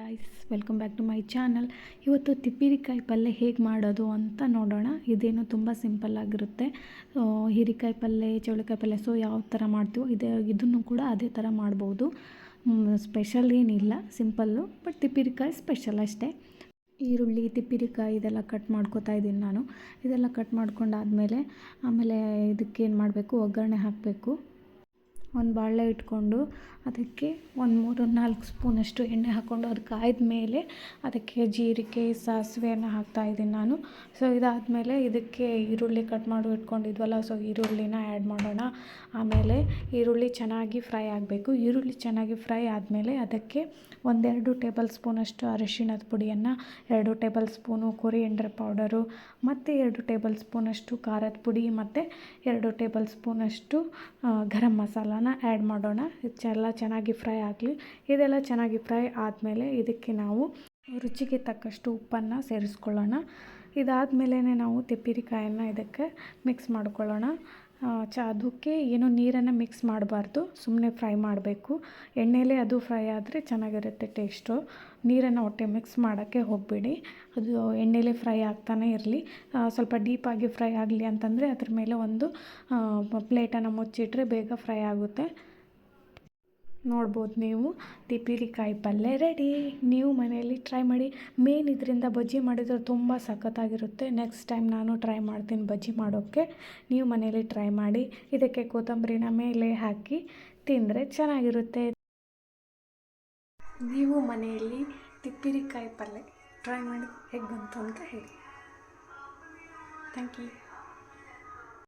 Guys welcome back to my channel ಇವತ್ತು ತಿಪ್ಪಿರಿಕಾಯಿ ಪಲ್ಯ ಹೇಗೆ ಮಾಡೋದು ಅಂತ ನೋಡೋಣ. ಇದೇನು ತುಂಬ ಸಿಂಪಲ್ ಆಗಿರುತ್ತೆ. ಹೀರಿಕಾಯಿ ಪಲ್ಯ ಚೌಳಿಕಾಯಿ ಪಲ್ಯ ಸೊ ಯಾವ ಥರ ಮಾಡ್ತೀವೋ ಇದೇ, ಇದನ್ನು ಕೂಡ ಅದೇ ಥರ ಮಾಡ್ಬೋದು. ಸ್ಪೆಷಲ್ ಏನಿಲ್ಲ ಸಿಂಪಲ್ಲು ಬಟ್ ತಿಪ್ಪಿರಿಕಾಯಿ ಸ್ಪೆಷಲ್ ಅಷ್ಟೇ. ಈರುಳ್ಳಿ, ತಿಪ್ಪಿರಿಕಾಯಿ ಇದೆಲ್ಲ ಕಟ್ ಮಾಡ್ಕೋತಾ ಇದ್ದೀನಿ ನಾನು. ಇದೆಲ್ಲ ಕಟ್ ಮಾಡ್ಕೊಂಡಾದಮೇಲೆ, ಆಮೇಲೆ ಇದಕ್ಕೇನು ಮಾಡಬೇಕು? ಒಗ್ಗರಣೆ ಹಾಕಬೇಕು. ಒಂದು ಬಾಣಲೆ ಇಟ್ಕೊಂಡು ಅದಕ್ಕೆ ಒಂದು ಮೂರು ನಾಲ್ಕು ಸ್ಪೂನಷ್ಟು ಎಣ್ಣೆ ಹಾಕ್ಕೊಂಡು ಅದು ಕಾಯ್ದ ಮೇಲೆ ಅದಕ್ಕೆ ಜೀರಿಗೆ ಸಾಸಿವೆಯನ್ನು ಹಾಕ್ತಾಯಿದ್ದೀನಿ ನಾನು. ಸೊ ಇದಾದಮೇಲೆ ಇದಕ್ಕೆ ಈರುಳ್ಳಿ ಕಟ್ ಮಾಡಿ ಇಟ್ಕೊಂಡಿದ್ವಲ್ಲ ಸೊ ಈರುಳ್ಳಿನ ಆ್ಯಡ್ ಮಾಡೋಣ. ಆಮೇಲೆ ಈರುಳ್ಳಿ ಚೆನ್ನಾಗಿ ಫ್ರೈ ಆಗಬೇಕು. ಈರುಳ್ಳಿ ಚೆನ್ನಾಗಿ ಫ್ರೈ ಆದಮೇಲೆ ಅದಕ್ಕೆ ಒಂದೆರಡು ಟೇಬಲ್ ಸ್ಪೂನಷ್ಟು ಅರಿಶಿಣದ ಪುಡಿಯನ್ನು, ಎರಡು ಟೇಬಲ್ ಸ್ಪೂನು ಕೊರಿಯಂಡರ್ ಪೌಡರು ಮತ್ತು ಎರಡು ಟೇಬಲ್ ಸ್ಪೂನಷ್ಟು ಖಾರದ ಪುಡಿ, ಮತ್ತು ಎರಡು ಟೇಬಲ್ ಸ್ಪೂನಷ್ಟು ಗರಂ ಗರಂ ಮಸಾಲಾನ ಆ್ಯಡ್ ಮಾಡೋಣ. ಇದೆಲ್ಲ ಚೆನ್ನಾಗಿ ಫ್ರೈ ಆಗಲಿ. ಇದೆಲ್ಲ ಚೆನ್ನಾಗಿ ಫ್ರೈ ಆದಮೇಲೆ ಇದಕ್ಕೆ ನಾವು ರುಚಿಗೆ ತಕ್ಕಷ್ಟು ಉಪ್ಪನ್ನು ಸೇರಿಸ್ಕೊಳ್ಳೋಣ. ಇದಾದಮೇಲೆ ನಾವು ತೆಪ್ಪಿರಿಕಾಯನ್ನು ಇದಕ್ಕೆ ಮಿಕ್ಸ್ ಮಾಡ್ಕೊಳ್ಳೋಣ. ಚ, ಅದಕ್ಕೆ ಏನು ನೀರನ್ನು ಮಿಕ್ಸ್ ಮಾಡಬಾರ್ದು ಸುಮ್ಮನೆ ಫ್ರೈ ಮಾಡಬೇಕು. ಎಣ್ಣೆಲೇ ಅದು ಫ್ರೈ ಆದರೆ ಚೆನ್ನಾಗಿರುತ್ತೆ ಟೇಸ್ಟು ನೀರನ್ನು ಒಟ್ಟೆ ಮಿಕ್ಸ್ ಮಾಡೋಕ್ಕೆ ಹೋಗಬೇಡಿ. ಅದು ಎಣ್ಣೆಲೇ ಫ್ರೈ ಆಗ್ತಾನೆ ಇರಲಿ. ಸ್ವಲ್ಪ ಡೀಪಾಗಿ ಫ್ರೈ ಆಗಲಿ ಅಂತಂದರೆ ಅದ್ರ ಮೇಲೆ ಒಂದು ಪ್ಲೇಟನ್ನು ಮುಚ್ಚಿಟ್ರೆ ಬೇಗ ಫ್ರೈ ಆಗುತ್ತೆ. ನೋಡ್ಬೋದು ನೀವು. ತಿಪ್ಪಿರಿಕಾಯಿ ಪಲ್ಯ ರೆಡಿ ನೀವು ಮನೆಯಲ್ಲಿ ಟ್ರೈ ಮಾಡಿ. ಮೇನ್ ಇದರಿಂದ ಬಜ್ಜಿ ಮಾಡಿದ್ರೆ ತುಂಬ ಸಖತ್ತಾಗಿರುತ್ತೆ. ನೆಕ್ಸ್ಟ್ ಟೈಮ್ ನಾನು ಟ್ರೈ ಮಾಡ್ತೀನಿ ಬಜ್ಜಿ ಮಾಡೋಕ್ಕೆ. ನೀವು ಮನೆಯಲ್ಲಿ ಟ್ರೈ ಮಾಡಿ. ಇದಕ್ಕೆ ಕೊತ್ತಂಬರಿನ ಮೇಲೆ ಹಾಕಿ ತಿಂದರೆ ಚೆನ್ನಾಗಿರುತ್ತೆ. ನೀವು ಮನೆಯಲ್ಲಿ ತಿಪ್ಪಿರಿಕಾಯಿ ಪಲ್ಯ ಟ್ರೈ ಮಾಡಿ ಹೇಗೆ ಬಂತು ಅಂತ ಹೇಳಿ. Thank you